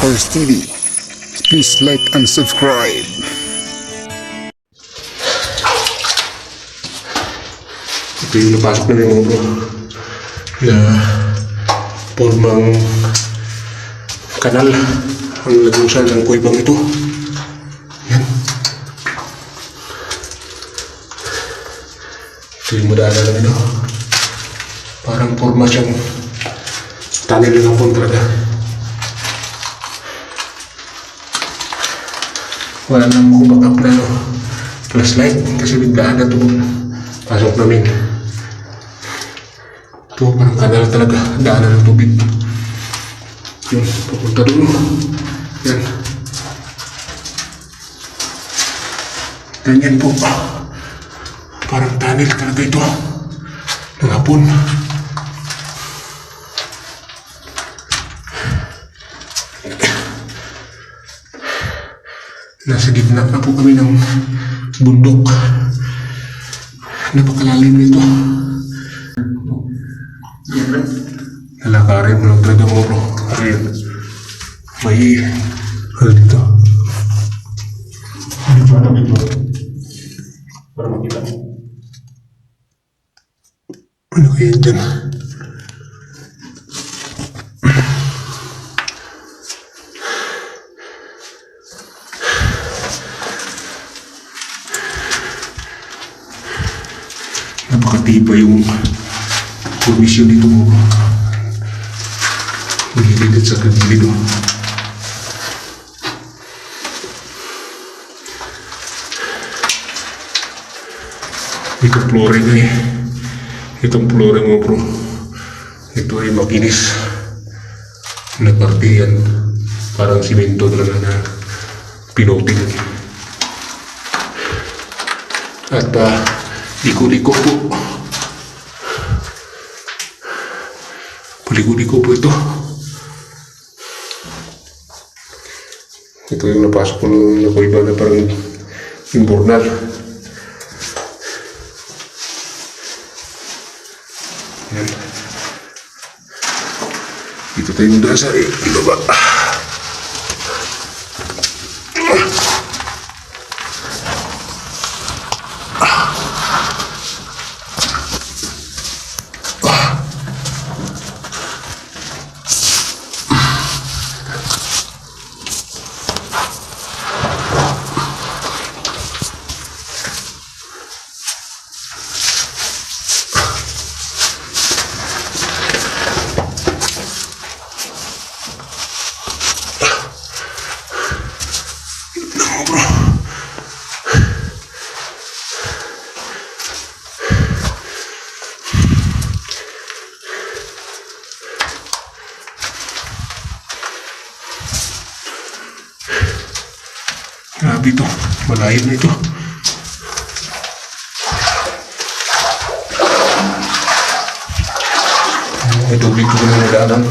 Cars TV. Please like and subscribe. Ito yung napasok na yung bro. Na formang kanal ang lagusan ng kuibang ito. Yan. Ito yung madaanan ng ano. Parang forma siyang tunnel ng hapon talaga. Wala nang kumakap na no, flashlight kasi biglaan na ito pasok namin. Ito parang kanal talaga, daanan ng tubig. Yun, papunta doon. Yan. Ganyan po. Parang tunnel talaga ito. Ng hapon. Nasa gitna na po kami ng bundok. Napakalalim nito. Lalakarin mo lang talaga mo. Ayun. May... Ano dito? Dito ano dito? Para makita mo. Ano kaya dyan? Napakatiba yung komisyon dito mo. Gilid sa kagilid mo. Ito flooring eh. Itong flooring mo bro. Ito ay makinis. Na parte yan. Parang simento talaga na pinutin. At uh, liko-liko po. Paliko-liko po ito. Ito yung napasok ko nung nakuiba na parang imbornal. Yan. Dito tayo muna sa ibaba. Grabe ito. Malayo na ito. May tubig ko na nadaanan.